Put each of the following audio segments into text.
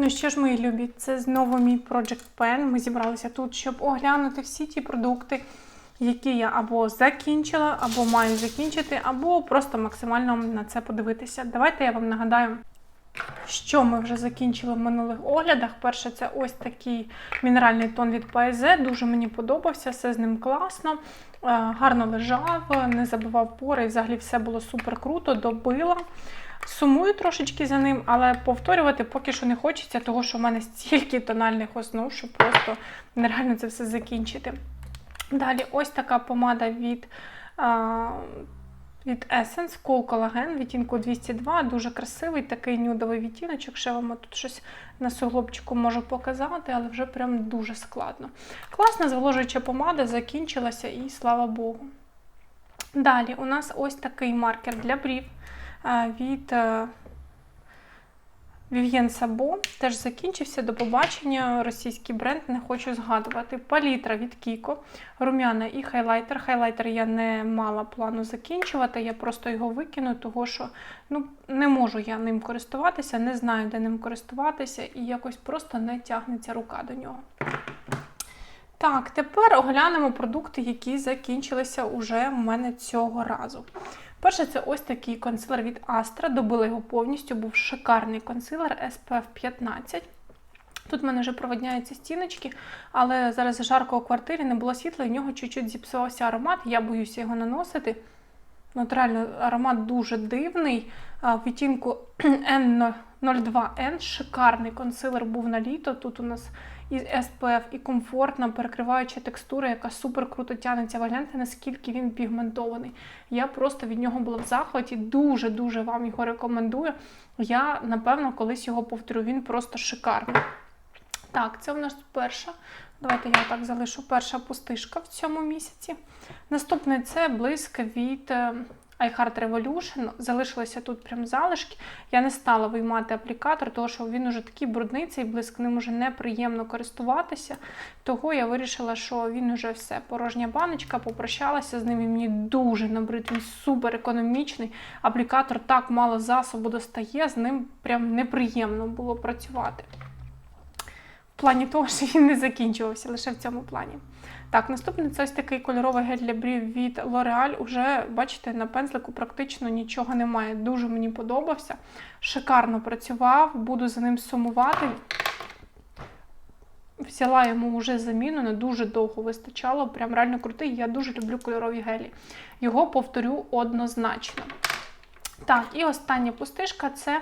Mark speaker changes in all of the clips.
Speaker 1: Ну що ж, мої любі, це знову мій Project Pen. Ми зібралися тут, щоб оглянути всі ті продукти, які я або закінчила, або маю закінчити, або просто максимально на це подивитися. Давайте я вам нагадаю, що ми вже закінчили в минулих оглядах. Перше, це ось такий мінеральний тон від PSZ. Дуже мені подобався, все з ним класно. Е, Гарно лежав, не забивав пори, і взагалі все було супер круто, добила. Сумую трошечки за ним, але повторювати поки що не хочеться, тому що в мене стільки тональних основ, що просто нереально це все закінчити. Далі ось така помада від, а, від Essence Cool Collagen, відтінку 202, дуже красивий такий нюдовий відтіночок. Ще вам тут щось на суглобчику можу показати, але вже прям дуже складно. Класна зволожуюча помада закінчилася і слава Богу. Далі у нас ось такий маркер для брів від е, Vivien Sabo. Теж закінчився. До побачення. Російський бренд не хочу згадувати. Палітра від Kiko, рум'яна і хайлайтер. Хайлайтер я не мала плану закінчувати, я просто його викину, того що ну, не можу я ним користуватися, не знаю, де ним користуватися, і якось просто не тягнеться рука до нього. Так, тепер оглянемо продукти, які закінчилися уже в мене цього разу. Перше, це ось такий консилер від Astra. Добила його повністю, був шикарний консилер SPF 15. Тут в мене вже проводняються стіночки, але зараз жарко у квартирі, не було світла, і в нього чуть-чуть зіпсувався аромат. Я боюся його наносити. Ну, от аромат дуже дивний. В відтінку N02N шикарний консилер був на літо. Тут у нас і SPF, і комфортна, перекриваюча текстура, яка супер круто тягнеться. Ви гляньте, наскільки він пігментований. Я просто від нього була в захваті. Дуже-дуже вам його рекомендую. Я, напевно, колись його повторю. Він просто шикарний. Так, це у нас перша. Давайте я так залишу перша пустишка в цьому місяці. Наступний це блиск від е, iHeart Revolution. Залишилися тут прям залишки. Я не стала виймати аплікатор, тому що він уже такий брудний, цей блиск ним уже неприємно користуватися. Того я вирішила, що він уже все. Порожня баночка, попрощалася з ним. Він мені дуже набрид, він супер економічний. Аплікатор так мало засобу достає, з ним прям неприємно було працювати. В плані того, що він не закінчувався лише в цьому плані. Так, наступний це ось такий кольоровий гель для брів від L'Oreal. Уже, бачите, на пензлику практично нічого немає. Дуже мені подобався. Шикарно працював, буду за ним сумувати. Взяла йому вже заміну, не дуже довго вистачало. Прям реально крутий. Я дуже люблю кольорові гелі. Його повторю однозначно. Так, і остання пустишка це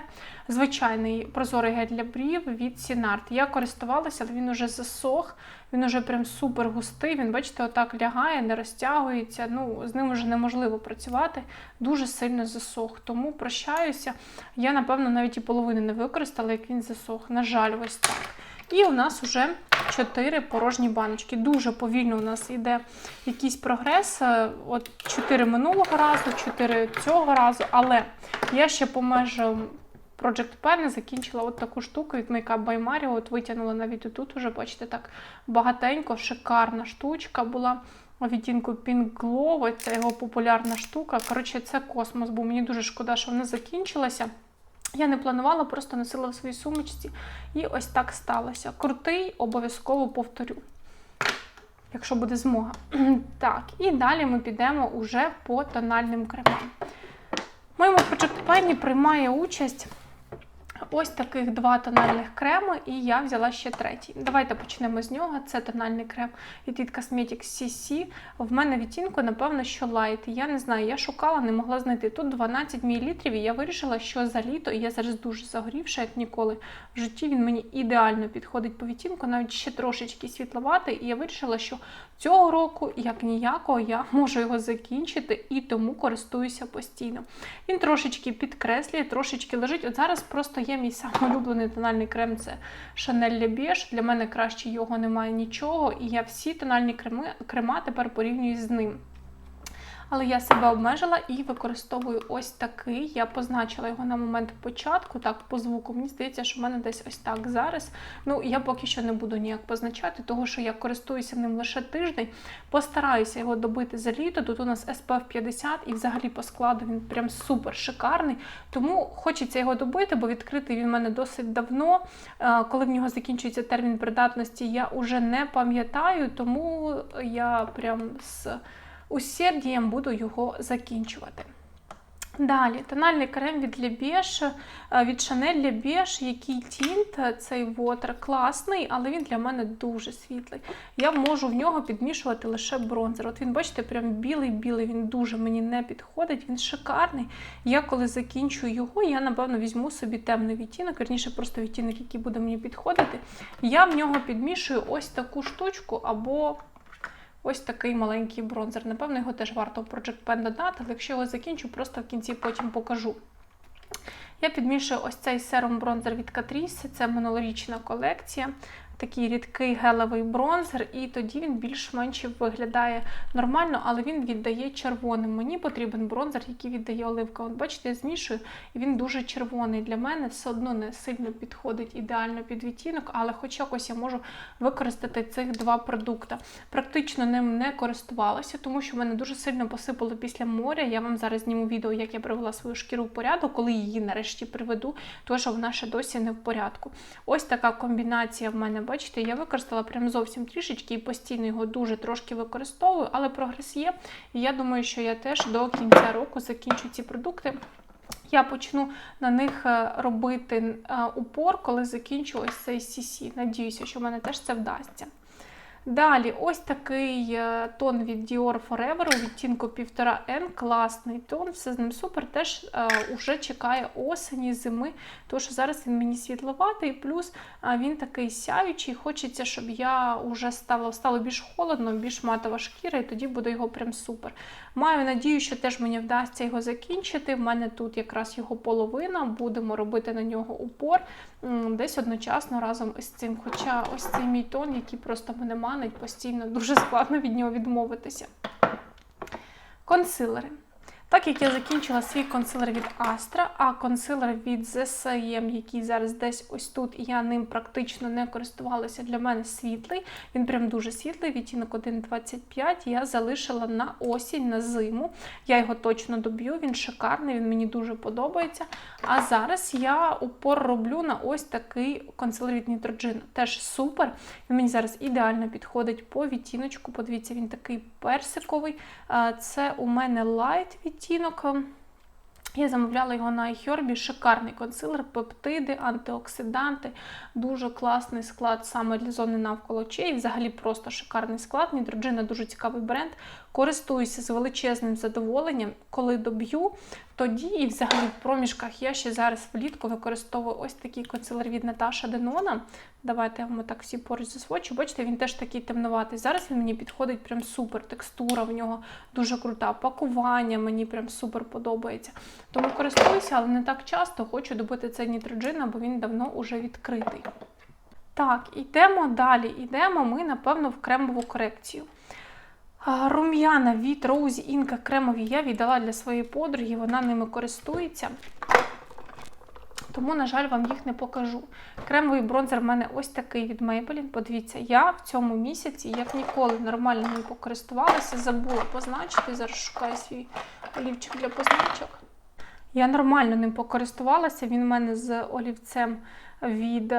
Speaker 1: звичайний прозорий гель для брів від Сінарт. Я користувалася, але він уже засох, він уже прям супер густий. Він, бачите, отак лягає, не розтягується. Ну, з ним вже неможливо працювати, дуже сильно засох. Тому прощаюся. Я, напевно, навіть і половини не використала, як він засох. На жаль, ось так. І у нас вже 4 порожні баночки. Дуже повільно у нас йде якийсь прогрес. Е, От 4 минулого разу, 4 цього разу. Але я ще по межам Project Pen закінчила от таку штуку від Makeup by Mario. От витягнула навіть тут уже, бачите, так багатенько, шикарна штучка була. Відтінку Pink Glow, це його популярна штука. Коротше, це космос, бо мені дуже шкода, що вона закінчилася. Я не планувала, просто носила в своїй сумочці. І ось так сталося. Крутий, обов'язково повторю, якщо буде змога. Так, і далі ми підемо уже по тональним кремам. В моєму Pen приймає участь ось таких два тональних креми, і я взяла ще третій. Давайте почнемо з нього. Це тональний крем від Cosmetics CC. В мене відтінку, напевно, що лайт. Я не знаю, я шукала, не могла знайти. Тут 12 мл, і я вирішила, що за літо, і я зараз дуже загорівша, як ніколи. В житті він мені ідеально підходить по відтінку, навіть ще трошечки світловатий. І я вирішила, що цього року, як ніякого, я можу його закінчити і тому користуюся постійно. Він трошечки підкреслює, трошечки лежить. От зараз просто є мій самолюблений тональний крем це Chanel Le Beige. Для мене краще його немає нічого, і я всі тональні креми, крема тепер порівнюю з ним. Але я себе обмежила і використовую ось такий. Я позначила його на момент початку, так, по звуку. Мені здається, що в мене десь ось так зараз. Ну, я поки що не буду ніяк позначати, того що я користуюся ним лише тиждень. Постараюся його добити за літо. Тут у нас SPF 50 і взагалі по складу він прям супер шикарний. Тому хочеться його добити, бо відкритий він в мене досить давно. Е, Коли в нього закінчується термін придатності, я вже не пам'ятаю, тому я прям з усердієм буду його закінчувати. Далі, тональний крем від Le е, від Chanel Le який тінт, е, цей вотер класний, але він для мене дуже світлий. Я можу в нього підмішувати лише бронзер. От він, бачите, прям білий-білий, він дуже мені не підходить, він шикарний. Я коли закінчу його, я, напевно, візьму собі темний відтінок, верніше просто відтінок, який буде мені підходити. Я в нього підмішую ось таку штучку або ось такий маленький бронзер. Напевно, його теж варто в Project Pen додати, але якщо його закінчу, просто в кінці потім покажу. Я підмішую ось цей серум бронзер від Catrice, це минулорічна колекція. Такий рідкий гелевий бронзер, і тоді він більш-менш виглядає нормально, але він віддає червоним. Мені потрібен бронзер, який віддає оливка. От бачите, я змішую, і він дуже червоний. Для мене все одно не сильно підходить ідеально під відтінок, але хоч якось я можу використати цих два продукти. Практично ним не користувалася, тому що мене дуже сильно посипало після моря. Я вам зараз зніму відео, як я привела свою шкіру в порядок, коли її нарешті приведу, тому що вона ще досі не в порядку. Ось така комбінація в мене. Бачите, я використала прям зовсім трішечки і постійно його дуже трошки використовую, але прогрес є. І я думаю, що я теж до кінця року закінчу ці продукти. Я почну на них е, робити е, упор, коли закінчу ось цей CC. Надіюся, що в мене теж це вдасться. Далі, ось такий е, тон від Dior Forever у відтінку 1,5N, класний тон, все з ним супер. Теж е, уже чекає осені, зими, тому що зараз він мені світловатий, плюс він такий сяючий. Хочеться, щоб я вже стало, стало більш холодно, більш матова шкіра, і тоді буде його прям супер. Маю надію, що теж мені вдасться його закінчити. В мене тут якраз його половина, будемо робити на нього упор десь одночасно разом із цим. Хоча ось цей мій тон, який просто мене манить постійно, дуже складно від нього відмовитися. Консилери. Так як я закінчила свій консилер від Astra, а консилер від ZSM, який зараз десь ось тут, і я ним практично не користувалася, для мене світлий. Він прям дуже світлий, відтінок 1,25 я залишила на осінь, на зиму. Я його точно доб'ю, він шикарний, він мені дуже подобається. А зараз я упор роблю на ось такий консилер від Neutrogena. Теж супер. Він мені зараз ідеально підходить по відтіночку. Подивіться, він такий персиковий. Це у мене лайт відтінок. Я замовляла його на iHerb, шикарний консилер, пептиди, антиоксиданти, дуже класний склад саме для зони навколо очей. Взагалі просто шикарний склад. Нітроджина дуже цікавий бренд. Користуюся з величезним задоволенням. Коли доб'ю, тоді і взагалі в проміжках я ще зараз влітку використовую ось такий консилер від Наташа Денона. Давайте я вам так всі поруч засвочу. Бачите, він теж такий темноватий. Зараз він мені підходить прям супер. Текстура в нього дуже крута. Пакування мені прям супер подобається. Тому користуюся, але не так часто хочу добити цей нітроджин, бо він давно уже відкритий. Так, йдемо далі. Йдемо ми, напевно, в кремову корекцію. Рум'яна від Rose Inca кремові я віддала для своєї подруги, вона ними користується. Тому, на жаль, вам їх не покажу. Кремовий бронзер в мене ось такий від Maybelline. Подивіться, я в цьому місяці, як ніколи, нормально ним покористувалася, забула позначити. Зараз шукаю свій олівчик для позначок. Я нормально ним покористувалася. Він в мене з олівцем від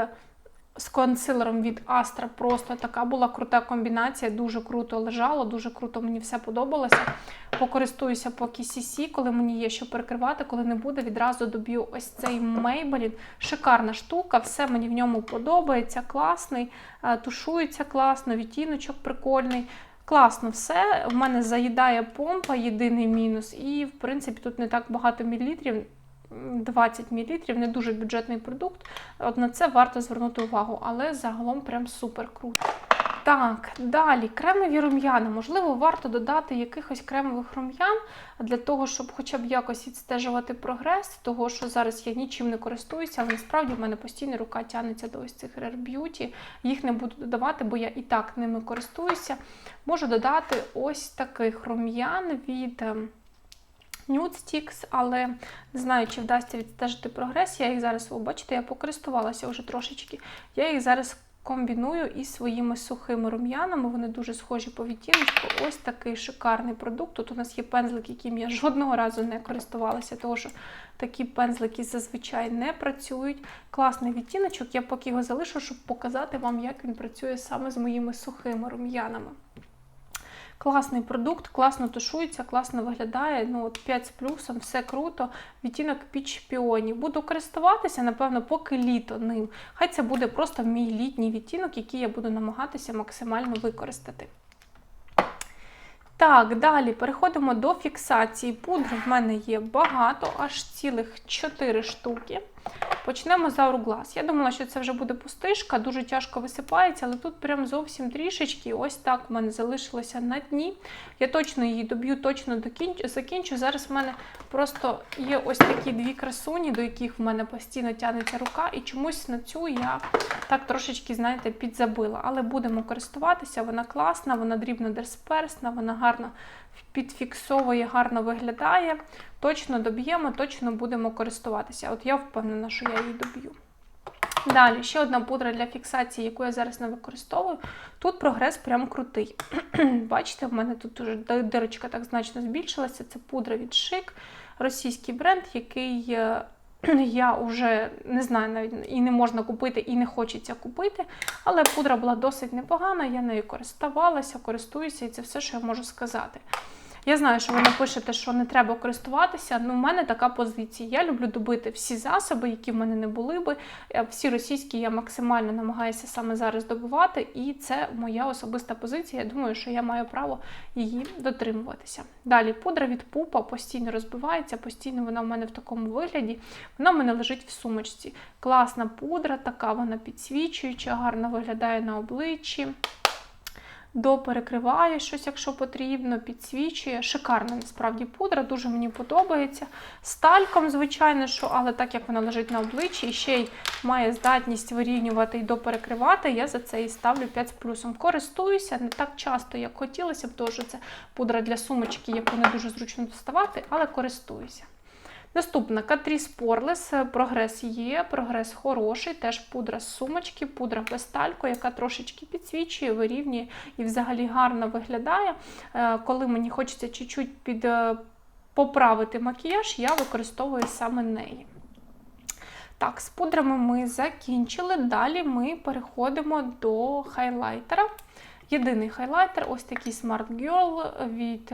Speaker 1: з консилером від Astra. Просто така була крута комбінація, дуже круто лежало, дуже круто мені все подобалося. Покористуюся поки CC, коли мені є що перекривати, коли не буде, відразу доб'ю ось цей Maybelline. Шикарна штука, все мені в ньому подобається, класний, е, тушується класно, відтіночок прикольний. Класно все. В мене заїдає помпа, єдиний мінус. І, в принципі, тут не так багато мілілітрів. 20 мл, не дуже бюджетний продукт. От на це варто звернути увагу, але загалом прям супер круто. Так, далі кремові рум'яна. Можливо, варто додати якихось кремових рум'ян для того, щоб хоча б якось відстежувати прогрес, того що зараз я нічим не користуюся, але насправді в мене постійно рука тягнеться до ось цих Rare Beauty. Їх не буду додавати, бо я і так ними користуюся. Можу додати ось таких рум'ян від. Nude але не знаю, чи вдасться відстежити прогрес. Я їх зараз, ви бачите, я покористувалася вже трошечки. Я їх зараз комбіную із своїми сухими рум'янами. Вони дуже схожі по відтіночку. Ось такий шикарний продукт. Тут у нас є пензлик, яким я жодного разу не користувалася, тому що такі пензлики зазвичай не працюють. Класний відтіночок. Я поки його залишу, щоб показати вам, як він працює саме з моїми сухими рум'янами. Класний продукт, класно тушується, класно виглядає. Ну, от 5 з плюсом, все круто. Відтінок піч піоні. Буду користуватися, напевно, поки літо ним. Хай це буде просто мій літній відтінок, який я буду намагатися максимально використати. Так, далі переходимо до фіксації. Пудри в мене є багато, аж цілих 4 штуки. Почнемо з Hourglass. Я думала, що це вже буде пустишка, дуже тяжко висипається, але тут прям зовсім трішечки. Ось так в мене залишилося на дні. Я точно її доб'ю, точно закінчу. Зараз в мене просто є ось такі дві красуні, до яких в мене постійно тягнеться рука, і чомусь на цю я так трошечки, знаєте, підзабила. Але будемо користуватися, вона класна, вона дрібно дисперсна, вона гарно підфіксовує, гарно виглядає. Точно доб'ємо, точно будемо користуватися. От я впевнена, що я її доб'ю. Далі, ще одна пудра для фіксації, яку я зараз не використовую. Тут прогрес прям крутий. Бачите, в мене тут уже дирочка так значно збільшилася. Це пудра від шик, російський бренд, який е, я вже не знаю, навіть і не можна купити, і не хочеться купити. Але пудра була досить непогана, я нею користувалася, користуюся, і це все, що я можу сказати. Я знаю, що ви напишете, що не треба користуватися. Ну, в мене така позиція. Я люблю добити всі засоби, які в мене не були би. Е, Всі російські я максимально намагаюся саме зараз добувати, і це моя особиста позиція. Я думаю, що я маю право її дотримуватися. Далі пудра від пупа постійно розбивається, постійно вона в мене в такому вигляді. Вона в мене лежить в сумочці. Класна пудра, така вона підсвічуюча, гарно виглядає на обличчі доперекриває щось, якщо потрібно, підсвічує. Шикарна насправді пудра, дуже мені подобається. З тальком, звичайно, що, але так як вона лежить на обличчі і ще й має здатність вирівнювати і доперекривати, я за це і ставлю 5 з плюсом. Користуюся не так часто, як хотілося б, тому це пудра для сумочки, яку не дуже зручно доставати, але користуюся. Наступна Catrice Poreless, прогрес є, прогрес хороший, теж пудра з сумочки, пудра без яка трошечки підсвічує, вирівнює і взагалі гарно виглядає. Е, Коли мені хочеться чуть-чуть під, е, поправити макіяж, я використовую саме неї. Так, з пудрами ми закінчили. Далі ми переходимо до хайлайтера. Єдиний хайлайтер ось такий Smart Girl від.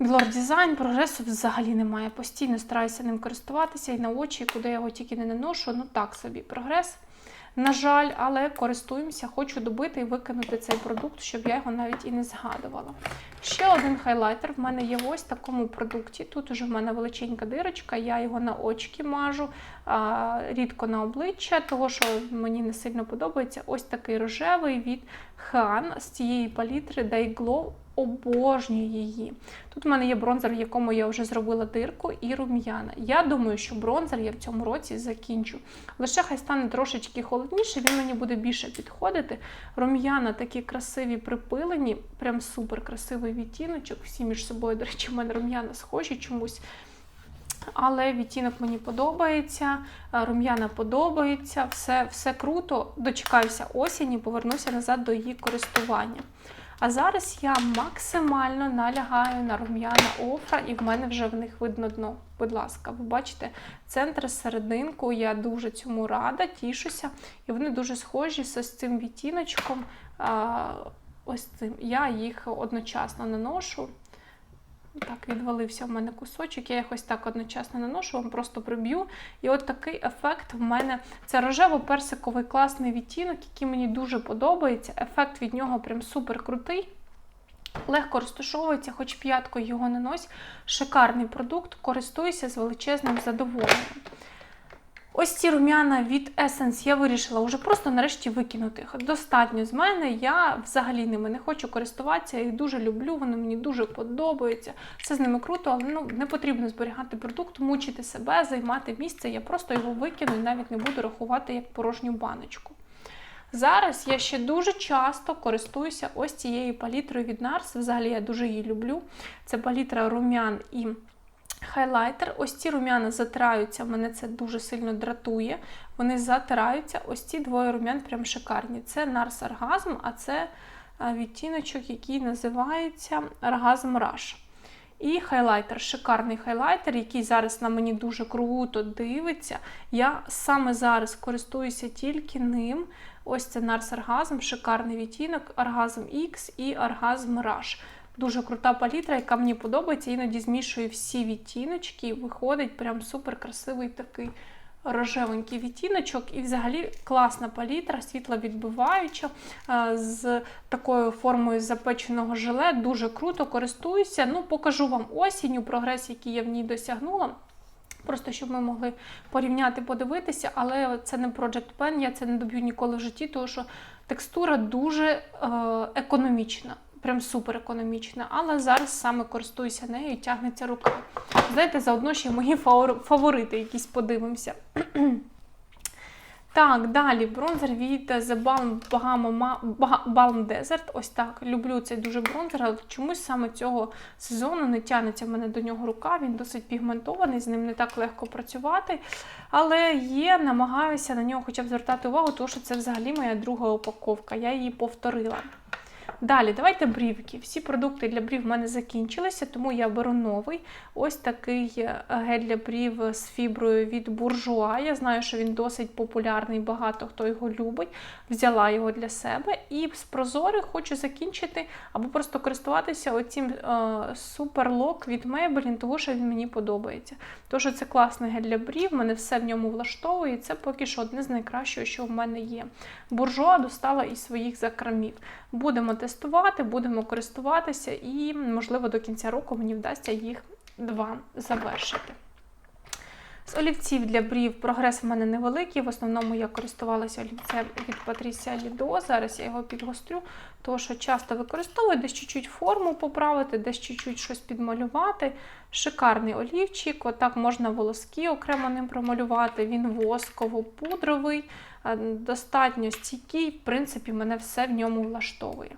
Speaker 1: Білор дизайн, прогресу взагалі немає. Постійно стараюся ним користуватися і на очі, куди я його тільки не наношу. Ну так собі прогрес. На жаль, але користуємося, хочу добити і викинути цей продукт, щоб я його навіть і не згадувала. Ще один хайлайтер в мене є в ось такому продукті. Тут уже в мене величенька дирочка, я його на очки мажу, рідко на обличчя, того що мені не сильно подобається. Ось такий рожевий від Han з цієї палітри Day Glow. Обожнюю її. Тут в мене є бронзер, в якому я вже зробила дирку, і рум'яна. Я думаю, що бронзер я в цьому році закінчу. Лише хай стане трошечки холодніше, він мені буде більше підходити. Рум'яна такі красиві припилені, прям супер красивий відтіночок. Всі між собою, до речі, в мене рум'яна схожі чомусь. Але відтінок мені подобається, е, рум'яна подобається, все, все круто. Дочекаюся осені, повернуся назад до її користування. А зараз я максимально налягаю на рум'яна офра, і в мене вже в них видно дно. Будь ласка, ви бачите центр серединку, я дуже цьому рада, тішуся. І вони дуже схожі з ось цим відтіночком. Ось цим. Я їх одночасно наношу. Так, відвалився в мене кусочок, я їх ось так одночасно наношу, вам просто приб'ю. І от такий ефект в мене це рожево-персиковий класний відтінок, який мені дуже подобається. Ефект від нього прям супер крутий. Легко розташовується, хоч п'яткою його нанось. Шикарний продукт, користуюся з величезним задоволенням. Ось ці рум'яна від Essence я вирішила вже просто нарешті викинути їх. Достатньо з мене. Я взагалі ними не хочу користуватися, я їх дуже люблю, вони мені дуже подобаються. Все з ними круто, але ну, не потрібно зберігати продукт, мучити себе, займати місце. Я просто його викину і навіть не буду рахувати як порожню баночку. Зараз я ще дуже часто користуюся ось цією палітрою від NARS. Взагалі я дуже її люблю. Це палітра рум'ян і хайлайтер. Ось ці рум'яна затираються, мене це дуже сильно дратує. Вони затираються. Ось ці двоє рум'ян прям шикарні. Це NARS Оргазм, а це е, відтіночок, який називається Оргазм Rush. І хайлайтер, шикарний хайлайтер, який зараз на мені дуже круто дивиться. Я саме зараз користуюся тільки ним. Ось це Нарс Оргазм, шикарний відтінок, Оргазм X і Оргазм Rush. Дуже крута палітра, яка мені подобається. Іноді змішую всі відтіночки, і виходить прям супер красивий такий рожевенький відтіночок. І взагалі класна палітра, світловідбиваюча, е, з такою формою запеченого желе. Дуже круто користуюся. Ну, покажу вам осінню прогрес, який я в ній досягнула. Просто щоб ми могли порівняти, подивитися, але це не Project Pen, я це не доб'ю ніколи в житті, тому що текстура дуже е, економічна, прям супер економічна. Але зараз саме користуюся нею і тягнеться рука. Знаєте, заодно ще мої фаворити якісь подивимося. Так, далі бронзер від The Balm Balm Desert. Ось так. Люблю цей дуже бронзер, але чомусь саме цього сезону не тягнеться в мене до нього рука. Він досить пігментований, з ним не так легко працювати. Але є, намагаюся на нього хоча б звертати увагу, тому що це взагалі моя друга упаковка. Я її повторила. Далі, давайте брівки. Всі продукти для брів в мене закінчилися, тому я беру новий. Ось такий е, гель для брів з фіброю від буржуа. Я знаю, що він досить популярний, багато хто його любить. Взяла його для себе. І з прозорих хочу закінчити або просто користуватися оцім е, суперлок від Maybelline, тому що він мені подобається. Тому що це класний гель для брів, мене все в ньому влаштовує. Це поки що одне з найкращого, що в мене є. Буржуа достала із своїх закромів. Будемо тестувати, будемо користуватися, і, можливо, до кінця року мені вдасться їх два завершити. З олівців для брів прогрес в мене невеликий. В основному я користувалася олівцем від Patricia Lido. Зараз я його підгострю, тому що часто використовую десь чуть-чуть форму поправити, десь чуть-чуть щось підмалювати. Шикарний олівчик, отак можна волоски окремо ним промалювати. Він восково-пудровий, достатньо стійкий, в принципі, мене все в ньому влаштовує.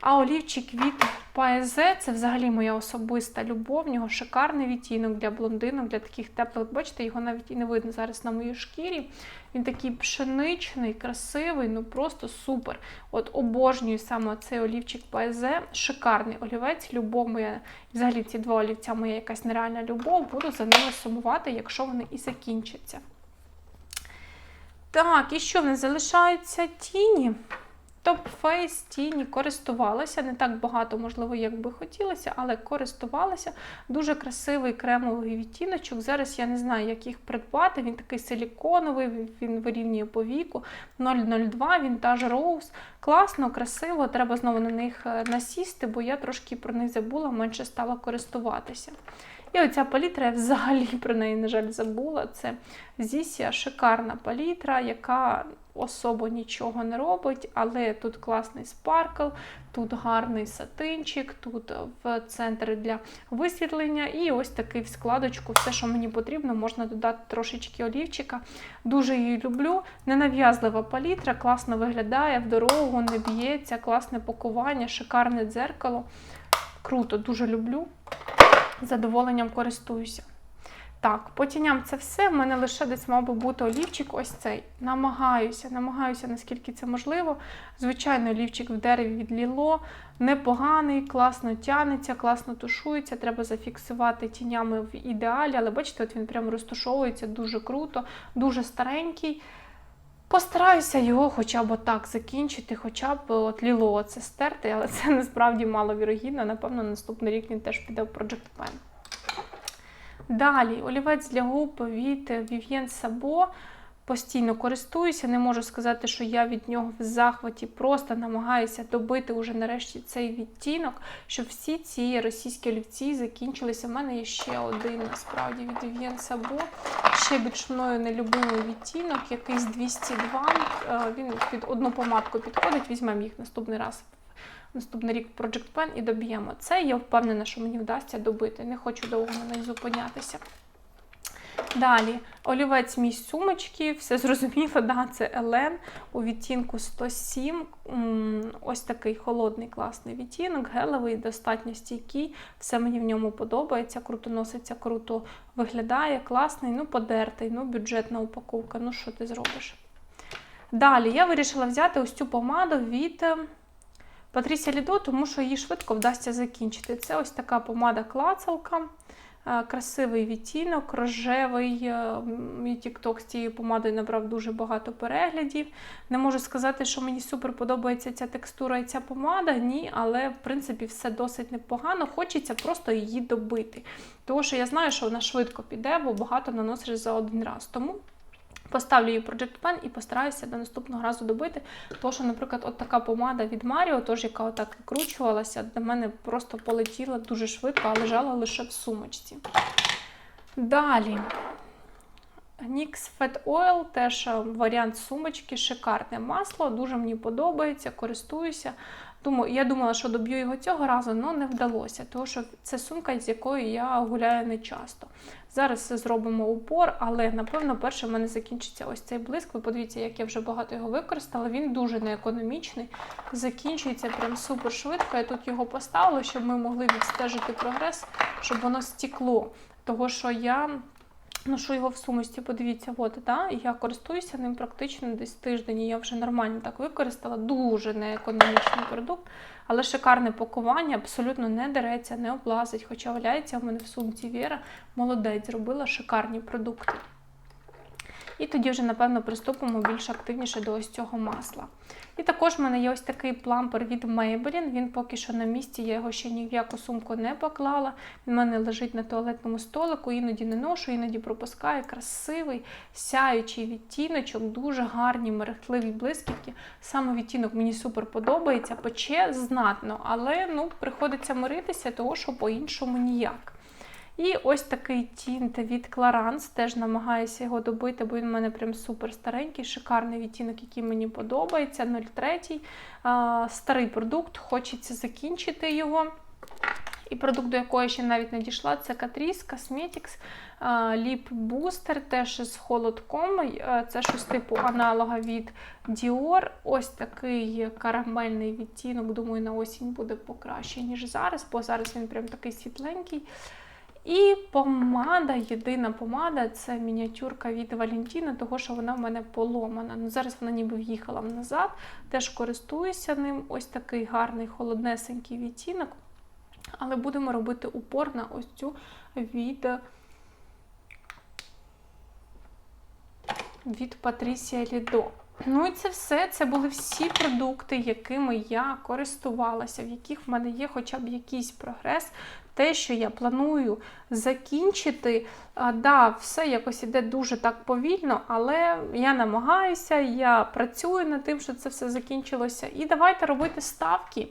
Speaker 1: А олівчик від Paese – це взагалі моя особиста любов. В нього шикарний відтінок для блондинок, для таких теплих. Бачите, його навіть і не видно зараз на моїй шкірі. Він такий пшеничний, красивий, ну просто супер. От обожнюю саме цей олівчик Paese. Шикарний олівець, любов моя. Взагалі ці два олівця моя якась нереальна любов. Буду за ними сумувати, якщо вони і закінчаться. Так, і що в нас залишаються тіні? Face тіні користувалася, не так багато, можливо, як би хотілося, але користувалася. Дуже красивий кремовий відтіночок. Зараз я не знаю, як їх придбати. Він такий силіконовий, він вирівнює по віку. 002, вінтаж Rose. Класно, красиво. Треба знову на них е, насісти, бо я трошки про них забула, менше стала користуватися. І оця палітра, я взагалі про неї, на жаль, забула. Це Зісія, шикарна палітра, яка особо нічого не робить, але тут класний спаркл, тут гарний сатинчик, тут в центрі для висвітлення, і ось такий в складочку, все, що мені потрібно, можна додати трошечки олівчика. Дуже її люблю. Ненав'язлива палітра, класно виглядає, в дорогу не б'ється, класне пакування, шикарне дзеркало. Круто, дуже люблю. Задоволенням користуюся. Так, по тіням це все. В мене лише десь мав би бути олівчик ось цей. Намагаюся, намагаюся, наскільки це можливо. Звичайно, олівчик в дереві від Ліло. Непоганий, класно тянеться, класно тушується. Треба зафіксувати тінями в ідеалі, але бачите, от він прямо розташовується дуже круто, дуже старенький. Постараюся його хоча б так закінчити, хоча б от Ліло це стерти, але це насправді маловірогідно. Напевно, наступний рік він теж піде в Project Pen. Далі, олівець для губ від Vivien Sabo. Постійно користуюся. Не можу сказати, що я від нього в захваті. Просто намагаюся добити уже нарешті цей відтінок, щоб всі ці російські олівці закінчилися. У мене є ще один насправді від Vivienne Sabo. Ще більш мною нелюбимий відтінок, якийсь 202. Е, Він під одну помадку підходить. Візьмемо їх наступний раз. Наступний рік Project Pen і доб'ємо це. Я впевнена, що мені вдасться добити. Не хочу довго на неї зупинятися. Далі, олівець мій сумочки, все зрозуміло, да, це Елен у відтінку 107. Ось такий холодний класний відтінок, гелевий, достатньо стійкий. Все мені в ньому подобається, круто носиться, круто виглядає, класний, ну подертий, ну бюджетна упаковка, ну що ти зробиш. Далі я вирішила взяти ось цю помаду від е, Патрісія Лідо, тому що її швидко вдасться закінчити. Це ось така помада-клацалка. Е, Красивий відтінок, рожевий. Е, Мій тікток з цією помадою набрав дуже багато переглядів. Не можу сказати, що мені супер подобається ця текстура і ця помада. Ні, але в принципі все досить непогано. Хочеться просто її добити. Тому що я знаю, що вона швидко піде, бо багато наносиш за один раз. Тому Поставлю її Project Pen і постараюся до наступного разу добити. Тому що, наприклад, от така помада від Mario, теж яка отак викручувалася, до мене просто полетіла дуже швидко, а лежала лише в сумочці. Далі. NYX Fat Oil, теж е, варіант сумочки, шикарне масло, дуже мені подобається, користуюся. Думаю, я думала, що доб'ю його цього разу, але не вдалося, тому що це сумка, з якою я гуляю не часто. Зараз зробимо упор, але напевно перше в мене закінчиться ось цей блиск. Ви подивіться, як я вже багато його використала. Він дуже неекономічний, закінчується прям супер швидко. Я тут його поставила, щоб ми могли відстежити прогрес, щоб воно стекло. Того, що я ношу його в сумочці, подивіться, от, да, я користуюся ним практично десь тиждень, і я вже нормально так використала. Дуже неекономічний продукт, але шикарне пакування, абсолютно не дереться, не облазить. Хоча валяється в мене в сумці Віра. Молодець, зробила шикарні продукти. І тоді вже, напевно, приступимо більш активніше до ось цього масла. І також в мене є ось такий плампер від Maybelline. Він поки що на місці, я його ще ні в яку сумку не поклала. Він в мене лежить на туалетному столику, іноді не ношу, іноді пропускаю. Красивий, сяючий відтіночок, дуже гарні, мерехтливі блискітки. Саме відтінок мені супер подобається, пече знатно, але ну, приходиться миритися, того що по-іншому ніяк. І ось такий тінт від Clarins, теж намагаюся його добити, бо він в мене прям супер старенький, шикарний відтінок, який мені подобається. 03. Старий продукт, хочеться закінчити його. І продукт, до якого я ще навіть не дійшла, це Catrice Cosmetics Lip Booster, теж з холодком. Це щось типу аналога від Dior. Ось такий карамельний відтінок. Думаю, на осінь буде покраще, ніж зараз, бо зараз він прям такий світленький. І помада, єдина помада це мініатюрка від Валентіна, того що вона в мене поломана. Ну, Зараз вона ніби в'їхала назад. Теж користуюся ним. Ось такий гарний холоднесенький відтінок. Але будемо робити упор на ось цю від від Патрісія Лідо. Ну і це все. Це були всі продукти, якими я користувалася, в яких в мене є хоча б якийсь прогрес. Те, що я планую закінчити, а, да, все якось іде дуже так повільно, але я намагаюся, я працюю над тим, щоб це все закінчилося. І давайте робити ставки.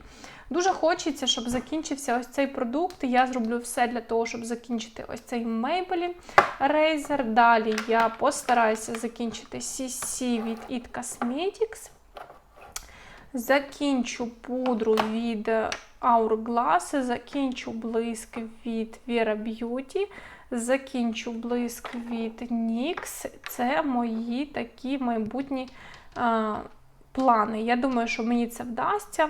Speaker 1: Дуже хочеться, щоб закінчився ось цей продукт. Я зроблю все для того, щоб закінчити ось цей Maybelline Razer. Далі я постараюся закінчити CC від It Cosmetics. Закінчу пудру від Hourglass, закінчу блиск від Vera Beauty, закінчу блиск від NYX. Це мої такі майбутні а, плани. Я думаю, що мені це вдасться.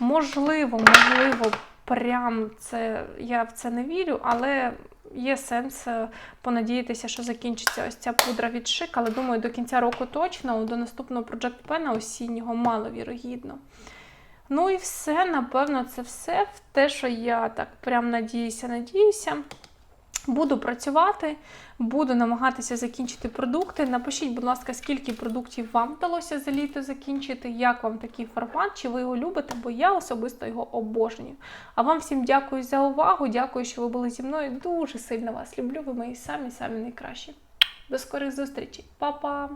Speaker 1: Можливо, можливо, прям це я в це не вірю, але є сенс е, понадіятися, що закінчиться ось ця пудра від шик, але думаю, до кінця року точно, до наступного Project Pen осіннього маловірогідно. Ну і все, напевно, це все. В те, що я так прям надіюся, надіюся. Буду працювати, буду намагатися закінчити продукти. Напишіть, будь ласка, скільки продуктів вам вдалося за літо закінчити, як вам такий формат, чи ви його любите, бо я особисто його обожнюю. А вам всім дякую за увагу. Дякую, що ви були зі мною. Дуже сильно вас люблю. Ви мої самі-самі найкращі. До скорих зустрічей. Па-па!